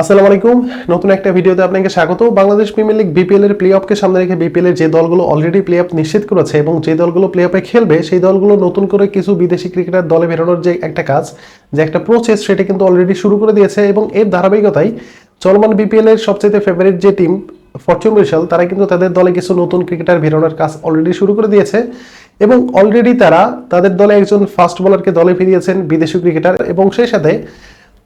আসসালামু আলাইকুম। নতুন একটা ভিডিওতে আপনাকে স্বাগত। বাংলাদেশ প্রিমিয়ার লিগ বিপিএল এর প্লে অফকে সামনে রেখে বিপিএল এর যে দলগুলো অলরেডি প্লে অফ নিশ্চিত করেছে এবং যে দলগুলো প্লে অফে খেলবে, সেই দলগুলো নতুন করে কিছু বিদেশি ক্রিকেটার দলে বেরোনোর যে একটা কাজ, যে একটা প্রসেস সেটা কিন্তু অলরেডি শুরু করে দিয়েছে এবং এর ধারাবাহিকতায় চলমান বিপিএল এর সবচেয়ে ফেভারিট যে টিম ফরচুন বরিশাল তারা কিন্তু তাদের দলে কিছু নতুন ক্রিকেটার বেরোনোর কাজ অলরেডি শুরু করে দিয়েছে এবং অলরেডি তারা তাদের দলে একজন ফাস্ট বোলারকে দলে ফিরিয়েছেন বিদেশি ক্রিকেটার এবং সেই সাথে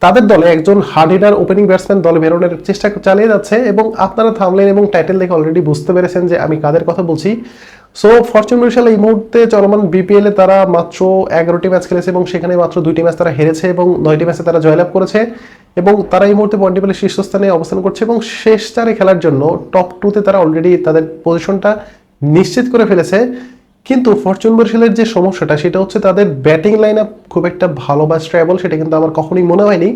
তাদের দলে একজন হার্ড হিটার ওপেনিং ব্যাটসম্যান দলে বেরোনোর চেষ্টা চালিয়ে যাচ্ছে এবং আপনারা থামলেন এবং টাইটেল দেখে অলরেডি বুঝতে পেরেছেন যে আমি কাদের কথা বলছি। সো ফরচুন বরিশাল এই মুহূর্তে চলমান বিপিএল তারা মাত্র এগারোটি ম্যাচ খেলেছে এবং সেখানে মাত্র দুইটি ম্যাচ তারা হেরেছে এবং নয়টি ম্যাচে তারা জয়লাভ করেছে এবং তারা এই মুহূর্তে পয়েন্ট টেবিলের শীর্ষস্থানে অবস্থান করছে এবং শেষ চারে খেলার জন্য টপ টুতে তারা অলরেডি তাদের পজিশনটা নিশ্চিত করে ফেলেছে। কিন্তু ফরচুন বরিশালের যে সমস্যাটা, সেটা হচ্ছে তাদের ব্যাটিং লাইন আপ খুব একটা ভালো বা স্ট্রেবল সেটা কিন্তু আমার কখনোই মনে হয়নি।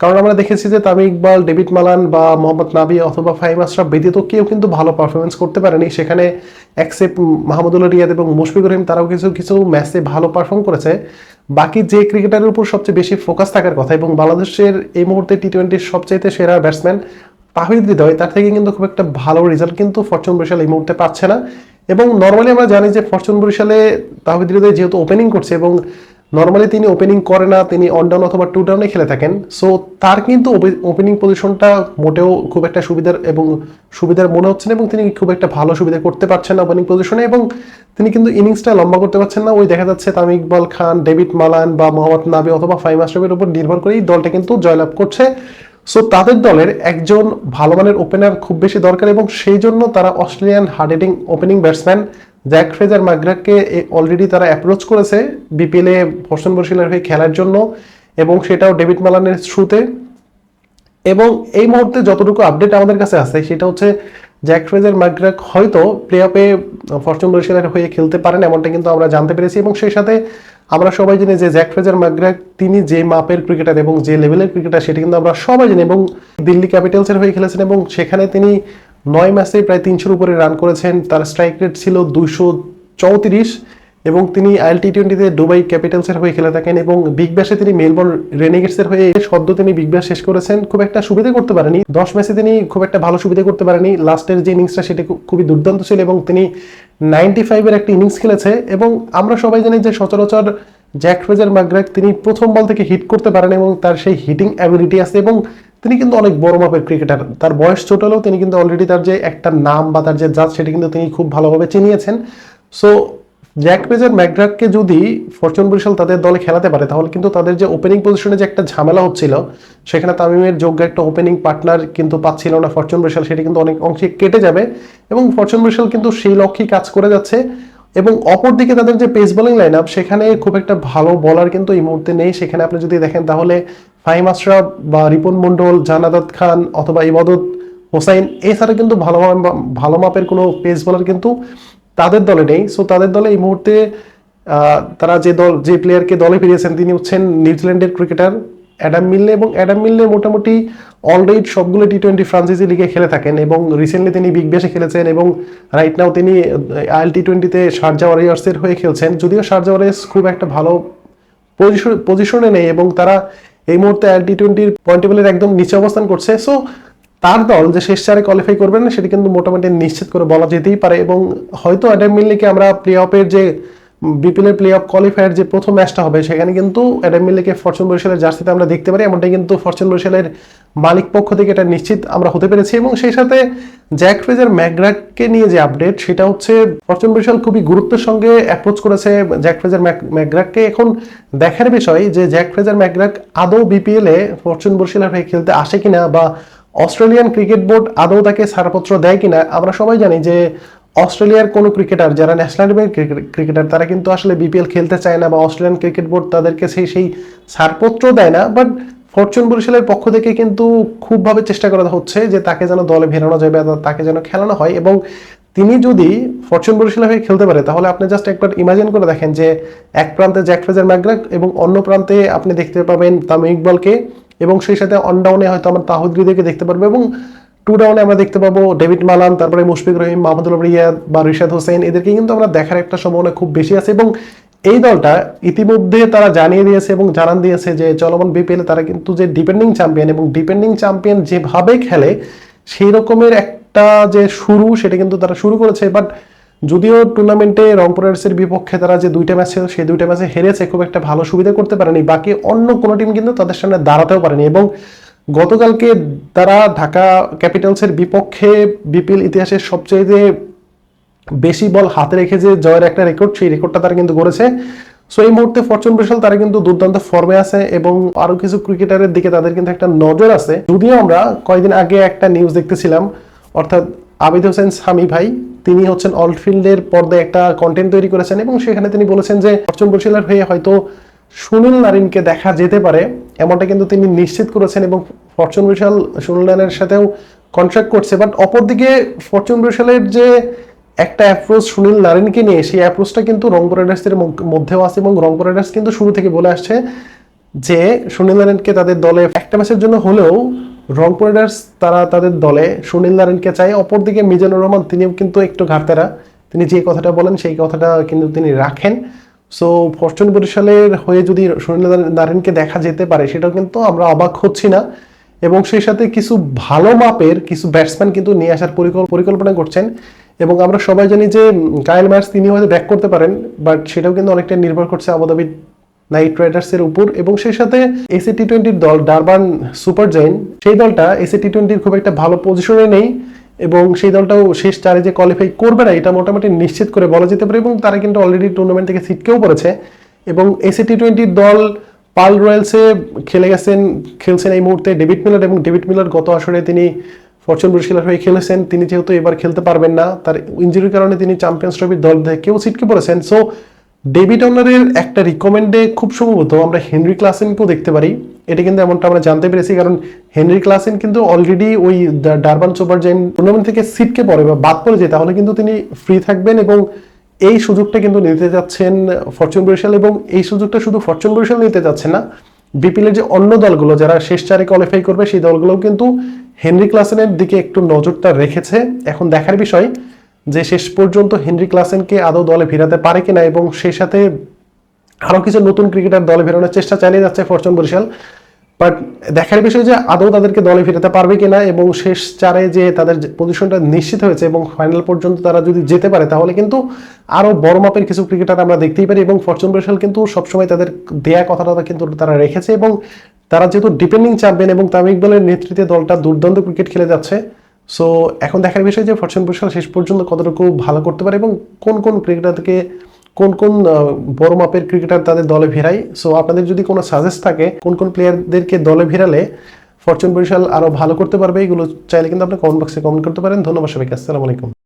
কারণ আমরা দেখেছি যে তামিম ইকবাল, ডেভিড মালান বা মোহাম্মদ নাবি অথবা ফাইম আশরাফ ব্যতীত কেউ কিন্তু ভালো পারফরমেন্স করতে পারেনি। সেখানে অ্যাকসেপ্ট মাহমুদুল্লাহ রিয়াদ এবং মুশফিকুর রহিম, তারাও কিছু কিছু ম্যাচে ভালো পারফর্ম করেছে। বাকি যে ক্রিকেটারের উপর সবচেয়ে বেশি ফোকাস থাকার কথা এবং বাংলাদেশের এই মুহূর্তে টি টোয়েন্টির সবচাইতে সেরা ব্যাটসম্যান তাহিদ হৃদয়, তার থেকে কিন্তু খুব একটা ভালো রেজাল্ট কিন্তু ফরচুন বরিশাল এই মুহূর্তে পাচ্ছে না। এবং নর্মালি আমরা জানি যে ফরচুন বরিশালে তাহিদ হৃদয় যেহেতু ওপেনিং করছে এবং নর্মালি তিনি ওপেনিং করে না, তিনি অন ডাউন অথবা টু ডাউনে খেলে থাকেন। সো তার কিন্তু ওপেনিং পজিশনটা মোটেও খুব একটা সুবিধার এবং সুবিধার মনে হচ্ছে না এবং তিনি খুব একটা ভালো সুবিধা করতে পারছেন না ওপেনিং পজিশনে এবং তিনি কিন্তু ইনিংসটা লম্বা করতে পারছেন না। ওই দেখা যাচ্ছে তামিম ইকবাল খান, ডেভিড মালান বা মোহাম্মদ নাবি অথবা ফাইম আশরাফের উপর নির্ভর করেই দলটা কিন্তু জয়লাভ করছে। সো তাদের দলের একজন ভালো মানের ওপেনার খুব বেশি দরকার এবং সেই জন্য তারা Australian hard hitting opening batsman Jack Fraser মাগ্রাককে already তারা অ্যাপ্রোচ করেছে বিপিএলে ফরসন বর্ষিলের হয়ে খেলার জন্য এবং সেটাও ডেভিড মালানের শ্রুতে এবং এই মুহূর্তে যতটুকু আপডেট আমাদের কাছে আছে সেটা হচ্ছে জ্যাক ফ্রেজার ম্যাকগ্রাক হয়তো প্লে অফে ফরচুন বরিশালের হয়ে খেলতে পারেন এমনটা কিন্তু আমরা জানতে পেরেছি এবং সেই সাথে আমরা সবাই জানি যে জ্যাক ফ্রেজার ম্যাকগ্রাক তিনি যে মাপের ক্রিকেটার এবং যে লেভেলের ক্রিকেটার, সেটি কিন্তু আমরা সবাই জানি। এবং দিল্লি ক্যাপিটালসের হয়ে খেলেছেন এবং সেখানে তিনি নয় ম্যাচে প্রায় তিনশোর উপরে রান করেছেন। তার স্ট্রাইক রেট ছিল দুইশো চৌত্রিশ। এবং তিনি আইএল টি টোয়েন্টিতে দুবাই ক্যাপিটালসের হয়ে খেলে থাকেন এবং বিগ ব্যাশে তিনি মেলবোর্ন রেনিগেটসের হয়ে সদ্য তিনি বিগ ব্যাশ শেষ করেছেন। খুব একটা সুবিধা করতে পারেনি। দশ ম্যাচে তিনি খুব একটা ভালো সুবিধা করতে পারেনি। লাস্টের যে ইনিংসটা সেটা খুবই দুর্দান্ত ছিল এবং তিনি নাইনটি ফাইভের একটা ইনিংস খেলেছে এবং আমরা সবাই জানি যে সচরাচর জ্যাক ফ্রেজার ম্যাকগ্রাক তিনি প্রথম বল থেকে হিট করতে পারেন এবং তার সেই হিটিং অ্যাবিলিটি আছে এবং তিনি কিন্তু অনেক বড় মাপের ক্রিকেটার। তার বয়স ছোট হলেও তিনি কিন্তু অলরেডি তার যে একটা নাম বা তার যে জাত সেটা কিন্তু তিনি খুব ভালোভাবে চিনিয়েছেন। সো জ্যাক পেজার ম্যাকড্রাককে যদি ফরচুন বরিশাল তাদের দলে খেলাতে পারে, তাহলে কিন্তু তাদের যে ওপেনিং পজিশনে যে একটা ঝামেলা হচ্ছিল, সেখানে তামিমের যোগ্য একটা ওপেনিং পার্টনার কিন্তু পাচ্ছিল না ফরচুন বরিশাল, সেটি কিন্তু অনেক অংশে কেটে যাবে এবং ফরচুন বরিশাল কিন্তু সেই লক্ষ্যেই কাজ করে যাচ্ছে এবং অপরদিকে তাদের যে পেস বোলিং লাইন আপ সেখানে খুব একটা ভালো বলার কিন্তু এই মুহূর্তে নেই। সেখানে আপনি যদি দেখেন, তাহলে ফাহিম আশরাফ বা রিপন মন্ডল জানাদাত খান অথবা ইবাদত হোসাইন, এছাড়া কিন্তু ভালো ভালো মাপের কোনো পেস বোলার কিন্তু তাদের দলে নেই। সো তাদের দলে এই মুহূর্তে তারা যে দল, যে প্লেয়ারকে দলে ফিরিয়েছেন, তিনি হচ্ছেন নিউজিল্যান্ডের ক্রিকেটার অ্যাডাম মিল্লে এবং অ্যাডাম মিল্লে মোটামুটি অলরেডি সবগুলো টি টোয়েন্টি ফ্রান্সাইজি লিগে খেলে থাকেন এবং রিসেন্টলি তিনি বিগ ব্যাশে খেলেছেন এবং রাইট নাও তিনি আইএল টি টোয়েন্টিতে শারজা ওয়ারিয়ার্সের হয়ে খেলছেন। যদিও শারজা ওয়ারিয়ার্স খুব একটা ভালো পজিশন পজিশনে নেই এবং তারা এই মুহূর্তে আইএল টি টোয়েন্টির পয়েন্ট টেবিলের একদম নিচে অবস্থান করছে। সো তার দল যে শেষ চারে কোয়ালিফাই করবেন না, সেটা কিন্তু মোটামুটি নিশ্চিত করে বলা যেতেই পারে এবং হয়তো অ্যাডাম মিল্লিকে আমরা প্লে অফের যে বিপিএল এর প্লে অফ কোয়ালিফায়ার যে প্রথম ম্যাচটা হবে, সেখানে কিন্তু অ্যাডাম মিল্লিকে ফরচুন বরিশালের জার্সিতে আমরা দেখতে পারি। এমনটাই কিন্তু ফরচুন বরিশালের মালিক পক্ষ থেকে এটা নিশ্চিত আমরা হতে পেরেছি এবং সেই সাথে জ্যাক ফ্রেজার ম্যাকগ্রাককে নিয়ে যে আপডেট সেটা হচ্ছে ফরচুন বরিশাল খুবই গুরুত্বের সঙ্গে অ্যাপ্রোচ করেছে জ্যাক ফ্রেজার ম্যাক- ম্যাকগ্রাককে এখন দেখার বিষয় যে জ্যাক ফ্রেজার ম্যাকগ্রাক আদৌ বিপিএল এ ফরচুন বরিশালের হয়ে খেলতে আসে কিনা বা অস্ট্রেলিয়ান ক্রিকেট বোর্ড আদৌ তাকে ছাড়পত্র দেয় কিনা, আমরা সবাই জানি যে অস্ট্রেলিয়ার কোনো ক্রিকেটার, যারা ন্যাশনাল টিমের ক্রিকেটার, তারা কিন্তু আসলে বিপিএল খেলতে চায় না বা অস্ট্রেলিয়ান ক্রিকেট বোর্ড তাদেরকে সেই সেই ছাড়পত্র দেয় না বাট ফরচুন বরিশালের পক্ষ থেকে কিন্তু খুবভাবে চেষ্টা করা হচ্ছে যে তাকে যেন দলে ভেরানো যাবে বা তাকে যেন খেলানো হয়, এবং তিনি যদি ফরচুন বরিশালের হয়ে খেলতে পারে, তাহলে আপনি জাস্ট একবার ইমাজিন করে দেখেন যে এক প্রান্তে জ্যাক ফ্রেজার ম্যাকগ্রাক এবং অন্য প্রান্তে আপনি দেখতে পাবেন তামিম ইকবালকে এবং সেই সাথে অন ডাউনে হয়তো আমরা তাহিদ দেখতে পারব এবং টু ডাউনে আমরা দেখতে পাবো ডেভিড মালান, তারপরে মুশফিক রহিম, মাহমুদুল রিয়াদ বা রিশাদ হোসেন। এদেরকে কিন্তু আমরা দেখার একটা সম্ভাবনা খুব বেশি আছে এবং এই দলটা ইতিমধ্যে তারা জানিয়ে দিয়েছে এবং জানান দিয়েছে যে চলমান বিপিএল তারা কিন্তু যে ডিপেন্ডিং চ্যাম্পিয়ন এবং ডিপেন্ডিং চ্যাম্পিয়ন যেভাবে খেলে, সেই রকমের একটা যে শুরু সেটা কিন্তু তারা শুরু করেছে। বাট যদিও টুর্নামেন্টে রংপুর রাইডার্সের বিপক্ষে তারা যে দুইটা ম্যাচ সেই দুইটা ম্যাচে হেরেছে, খুব একটা ভালো সুবিধা করতে পারেনি। বাকি অন্য কোনো টিম কিন্তু তাদের সামনে দাঁড়াতেও পারেনি এবং গতকালকে তারা ঢাকা ক্যাপিটালসের বিপক্ষে বিপিএল ইতিহাসের সবচেয়ে বেশি বল হাতে রেখে যে জয়ের একটা রেকর্ড সেই রেকর্ডটা তারা কিন্তু করেছে সো এই মুহূর্তে ফরচুন বিশাল তারা কিন্তু দুর্দান্ত ফর্মে আছে এবং আরও কিছু ক্রিকেটারের দিকে তাদের কিন্তু একটা নজর আছে। যদিও আমরা কয়েকদিন আগে একটা নিউজ দেখতেছিলাম, অর্থাৎ আবিদ হোসেন সামি ভাই তিনি হচ্ছেন অলফিল্ডের পর্দায় একটা কন্টেন্ট তৈরি করেছেন এবং সেখানে তিনি বলেছেন যে ফরচুন বরিশালের হয়ে হয়তো সুনীল নারিনকে দেখা যেতে পারে, এমনটা কিন্তু তিনি নিশ্চিত করেছেন এবং ফরচুন বরিশাল সুনীল নারিনের সাথেও কন্ট্রাক্ট করছে। বাট অপরদিকে ফরচুন বরিশালের যে একটা অ্যাপ্রোচ সুনীল নারিনকে নিয়ে, সেই অ্যাপ্রোচটা কিন্তু রংপুর রাইডার্সের মধ্য- মধ্যেও আছে এবং রংপুর রাইডার্স কিন্তু শুরু থেকে বলে আসছে যে, সুনীল নারায়ণকে তাদের দলে একটা ম্যাচের জন্য হলেও রংপুর রাইডার্স তারা তাদের দলে সুনীল নারায়ণকে চায়। অপরদিকে মিজানুর রহমান, তিনিও কিন্তু একটু ঘাটতেরা তিনি যে কথাটা বলেন, সেই কথাটা কিন্তু তিনি রাখেন। সো ফরচুন বরিশালের হয়ে যদি সুনীল নারায়ণকে দেখা যেতে পারে, সেটাও কিন্তু আমরা অবাক হচ্ছি না। এবং সেই সাথে কিছু ভালো মাপের কিছু ব্যাটসম্যান কিন্তু নিয়ে আসার পরিকল- পরিকল্পনা করছেন। এবং আমরা সবাই জানি যে কায়েল ম্যাচ তিনি হয়তো ব্যাক করতে পারেন বাট সেটাও কিন্তু অনেকটা নির্ভর করছে আবুধাবি নাইট রাইডার্সের উপর এবং সেই সাথে এসি টি টোয়েন্টির দল ডারবান সুপার জাইন সেই দলটা এসি টি টোয়েন্টির খুব একটা ভালো পজিশনে নেই এবং সেই দলটাও শেষ চারে যে কোয়ালিফাই করবে না, এটা মোটামুটি নিশ্চিত করে বলা যেতে পারে এবং তারা কিন্তু অলরেডি টুর্নামেন্ট থেকে ছিটকেও পড়েছে এবং এসি টি টোয়েন্টির দল পাল রয়্যালসে খেলে গেছেন, খেলছেন এই মুহূর্তে ডেভিড মিলার এবং ডেভিড মিলার গত আসরে তিনি ফরচুন বরিশালের হয়ে খেলেছেন। তিনি যেহেতু এবার খেলতে পারবেন না, তার ইঞ্জুরির কারণে তিনি চ্যাম্পিয়ন্স ট্রফির দল থেকেও ছিটকে পড়েছেন। সো ডেভিড অনারের একটা রিকমেন্ডে খুব সম্ভবত আমরা হেনরি ক্লাসেনকেও দেখতে পারি। এটা কিন্তু এমনটা আমরা জানতে পেরেছি কারণ হেনরি ক্লাসেন কিন্তু অলরেডি ওই ডারবান সুপার জাইন টুর্নামেন্ট থেকে সিটকে পড়ে বা বাদ পড়ে যায়, তাহলে কিন্তু তিনি ফ্রি থাকবেন এবং এই সুযোগটা কিন্তু নিতে যাচ্ছেন ফরচুন বরিশাল এবং এই সুযোগটা শুধু ফরচুন বরিশাল নিতে যাচ্ছে না বিপিএল এর যে অন্য দলগুলো যারা শেষ চারে কোয়ালিফাই করবে, সেই দলগুলোও কিন্তু হেনরি ক্লাসেনের দিকে একটু নজরটা রেখেছে। এখন দেখার বিষয় যে শেষ পর্যন্ত হেনরি ক্লাসেনকে আদৌ দলে ফিরাতে পারে কিনা এবং সেই সাথে আরও কিছু নতুন ক্রিকেটার দলে ফেরানোর চেষ্টা চালিয়ে যাচ্ছে ফরচুন বরিশাল। বাট দেখার বিষয় যে আদৌ তাদেরকে দলে ফেরাতে পারবে কিনা এবং শেষ চারে যে তাদের পজিশনটা নিশ্চিত হয়েছে এবং ফাইনাল পর্যন্ত তারা যদি যেতে পারে, তাহলে কিন্তু আরও বড় মাপের কিছু ক্রিকেটার আমরা দেখতেই পারি এবং ফরচুন বরিশাল কিন্তু সবসময় তাদের দেয়া কথাটা কিন্তু তারা রেখেছে এবং তারা যেহেতু ডিপেন্ডিং চ্যাম্পিয়ন এবং ইকবালের নেতৃত্বে দলটা দুর্দান্ত ক্রিকেট খেলে যাচ্ছে। সো এখন দেখার বিষয় যে ফরচুন পুরস্কার শেষ পর্যন্ত কতটুকু ভালো করতে পারে এবং কোন কোন ক্রিকেটারকে, কোন কোন বড় মাপের ক্রিকেটার তাদের দলে ফেরায় সো আপনাদের যদি কোনো সাজেস্ট থাকে কোন কোন প্লেয়ারদেরকে দলে ভেরালে ফরচুন বরিশাল আরও ভালো করতে পারবে, এগুলো চাইলে কিন্তু আপনি কমেন্ট বক্সে কমেন্ট করতে পারেন। ধন্যবাদ সবাইকে, আসসালামু আলাইকুম।